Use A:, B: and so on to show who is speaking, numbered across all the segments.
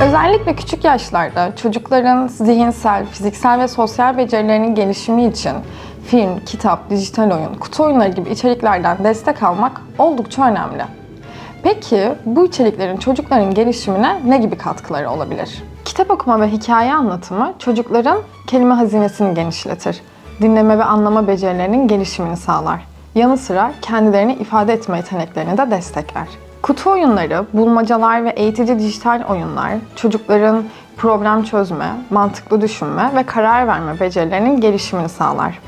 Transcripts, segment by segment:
A: Özellikle küçük yaşlarda çocukların zihinsel, fiziksel ve sosyal becerilerinin gelişimi için film, kitap, dijital oyun, kutu oyunları gibi içeriklerden destek almak oldukça önemli. Peki bu içeriklerin çocukların gelişimine ne gibi katkıları olabilir? Kitap okuma ve hikaye anlatımı çocukların kelime hazinesini genişletir. Dinleme ve anlama becerilerinin gelişimini sağlar. Yanı sıra kendilerini ifade etme yeteneklerini de destekler. Kutu oyunları, bulmacalar ve eğitici dijital oyunlar çocukların problem çözme, mantıklı düşünme ve karar verme becerilerinin gelişimini sağlar.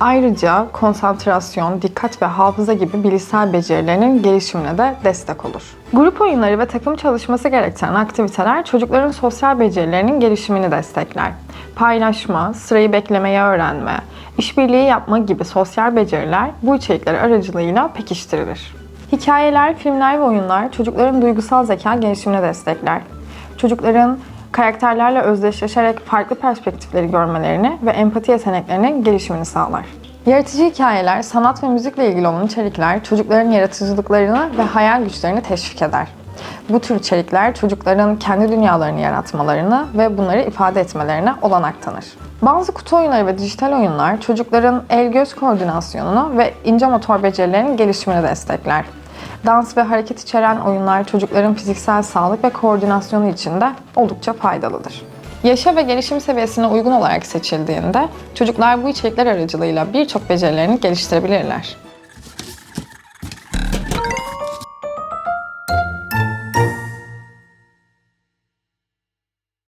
A: Ayrıca konsantrasyon, dikkat ve hafıza gibi bilişsel becerilerinin gelişimine de destek olur. Grup oyunları ve takım çalışması gerektiren aktiviteler çocukların sosyal becerilerinin gelişimini destekler. Paylaşma, sırayı beklemeyi öğrenme, işbirliği yapma gibi sosyal beceriler bu içerikler aracılığıyla pekiştirilir. Hikayeler, filmler ve oyunlar çocukların duygusal zeka gelişimini destekler. Çocukların karakterlerle özdeşleşerek farklı perspektifleri görmelerini ve empati yeteneklerinin gelişimini sağlar. Yaratıcı hikayeler, sanat ve müzikle ilgili olan içerikler çocukların yaratıcılıklarını ve hayal güçlerini teşvik eder. Bu tür içerikler çocukların kendi dünyalarını yaratmalarını ve bunları ifade etmelerine olanak tanır. Bazı kutu oyunları ve dijital oyunlar çocukların el-göz koordinasyonunu ve ince motor becerilerinin gelişimini destekler. Dans ve hareket içeren oyunlar çocukların fiziksel sağlık ve koordinasyonu için de oldukça faydalıdır. Yaşa ve gelişim seviyesine uygun olarak seçildiğinde çocuklar bu içerikler aracılığıyla birçok becerilerini geliştirebilirler.